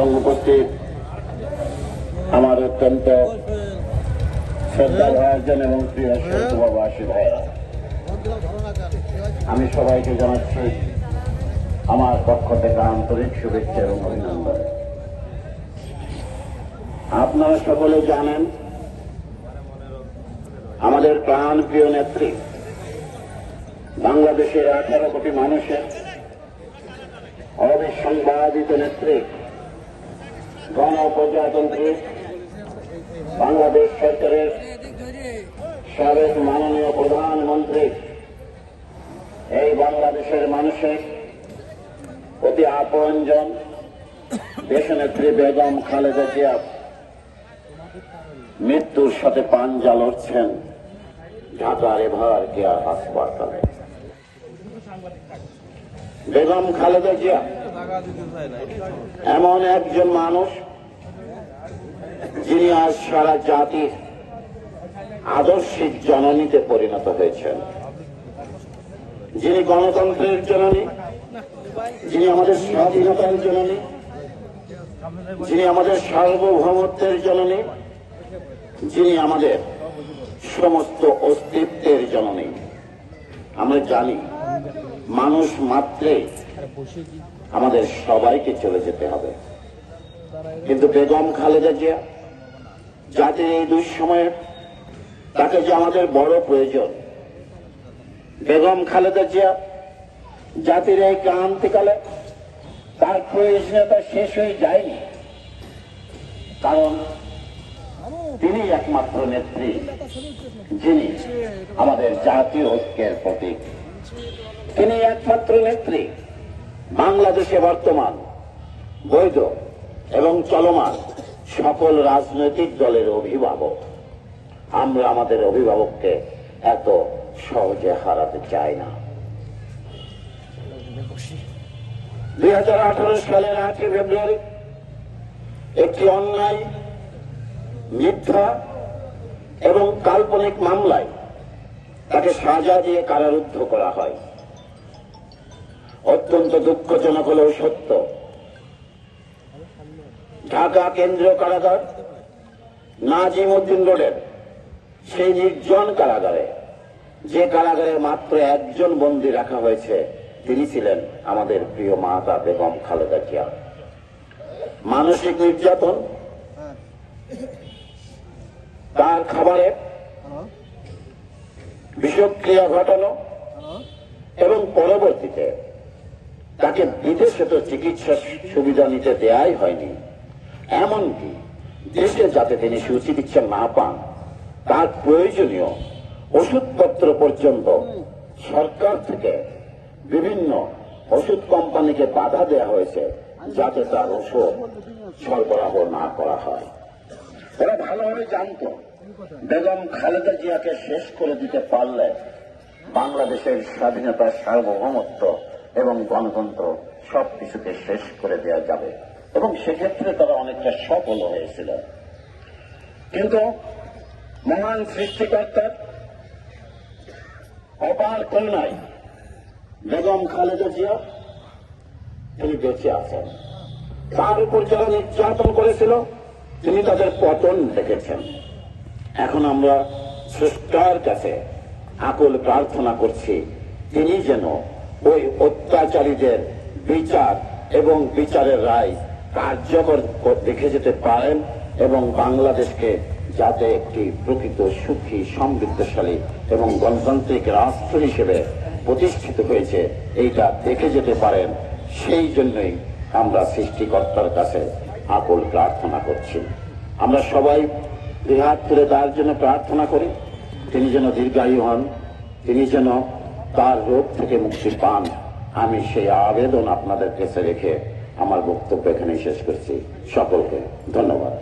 এবং উপস্থিত আমার অত্যন্ত শ্রদ্ধা ভাইজন এবং প্রিয় সৌভাবাসী ভাইয়েরা আমি সবাইকে জানাচ্ছি আমার পক্ষ থেকে আন্তরিক শুভেচ্ছা এবং অভিনন্দন। আপনারা সকলে জানেন, আমাদের প্রাণ প্রিয় নেত্রী, বাংলাদেশের আঠারো কোটি মানুষের অবিসংবাদিত নেত্রী গণপ্রজাতন্ত্রী বাংলাদেশ সরকারের সাবেক মাননীয় প্রধানমন্ত্রী। এই বাংলাদেশের মানুষের অতি আপনজন দেশনেত্রী বেগম খালেদা জিয়া মৃত্যুর সাথে পাঞ্জা লড়ছেন ঢাকার এভার কেয়ার হাসপাতালে। বেগম খালেদা জিয়া এমন একজন মানুষ যিনি আজ সারা জাতির আদর্শিক জননীতে পরিণত হয়েছেন। যিনি গণতন্ত্রের জননী, যিনি আমাদের স্বাধীনতার জননী, যিনি আমাদের সার্বভৌমত্বের জননী, যিনি আমাদের সমস্ত অস্তিত্বের জননী। আমরা জানি মানুষ মাত্রেই আমাদের সবাইকে চলে যেতে হবে। কিন্তু বেগম খালেদা জিয়া জাতির এই দুঃসময়ে তাকে যে আমাদের বড় প্রয়োজন, বেগম খালেদা জিয়া জাতির এই ক্রান্তিকালে তার প্রয়োজনীয়তা শেষ হয়ে যায়নি। কারণ তিনি একমাত্র নেত্রী, যিনি আমাদের জাতীয় ঐক্যের প্রতীক। তিনি একমাত্র নেত্রী, বাংলাদেশে বর্তমান, বৈধ এবং চলমান সকল রাজনৈতিক দলের অভিভাবক। আমরা আমাদের অভিভাবককে এত সহজে হারাতে চাই না। দুই হাজার আঠারো সালের আটই ফেব্রুয়ারি একটি অন্যায়, মিথ্যা এবং কাল্পনিক মামলায় তাকে সাজা দিয়ে কারারুদ্ধ করা হয়। অত্যন্ত দুঃখজনক হলেও সত্য। ঢাকা কেন্দ্রীয় কারাগার নাজিম উদ্দিন রোডের সেই নির্জন কারাগারে যে কারাগারে মাত্র একজন বন্দী রাখা হয়েছে তিনি ছিলেন আমাদের প্রিয় মাতা বেগম খালেদা জিয়া। মানসিক নির্যাতন তার খাবারে বিষক্রিয়া ঘটানো এবং পরবর্তীতে তাকে বিদেশে তো চিকিৎসা সুবিধা নিতে দেয়াই হয়নি। এমনকি দেশে যাতে তিনি সুচিকিৎসা না পান, তার প্রয়োজনীয় ওষুধপত্র পর্যন্ত সরকার থেকে বিভিন্ন ওষুধ কোম্পানিকে বাধা দেওয়া হয়েছে যাতে তার ওষুধ সরবরাহ না করা হয়। ওরা ভালোভাবে জানত বেগম খালেদা জিয়াকে শেষ করে দিতে পারলে বাংলাদেশের স্বাধীনতা সার্বভৌমত্ব এবং গণতন্ত্র সবকিছুকে শেষ করে দেওয়া যাবে। এবং সেক্ষেত্রে তারা অনেকটা সফল হয়েছিল। কিন্তু মহান সৃষ্টিকর্তার অপার কন্যায় বেগম খালেদা জিয়া তিনি বেঁচে আছেন। তার উপর যারা নির্যাতন করেছিল, তিনি তাদের পতন দেখেছেন। এখন আমরা স্রষ্টার কাছে আকুল প্রার্থনা করছি, তিনি যেন ওই অত্যাচারীদের বিচার এবং বিচারের রায় কার্যকর দেখে যেতে পারেন এবং বাংলাদেশকে যাতে একটি প্রকৃত সুখী, সমৃদ্ধশালী এবং গণতান্ত্রিক রাষ্ট্র হিসেবে প্রতিষ্ঠিত হয়েছে, এইটা দেখে যেতে পারেন। সেই জন্যই আমরা সৃষ্টিকর্তার কাছে আকুল প্রার্থনা করছি। আমরা সবাই দুই হাত তুলে তার জন্য প্রার্থনা করি, তিনি যেন দীর্ঘায়ু হন, তিনি যেন তার রোগ থেকে মুক্তি পান। আমি সেই আবেদন আপনাদের কাছে রেখে আমার বক্তব্য এখানে শেষ করছি। সকলকে ধন্যবাদ।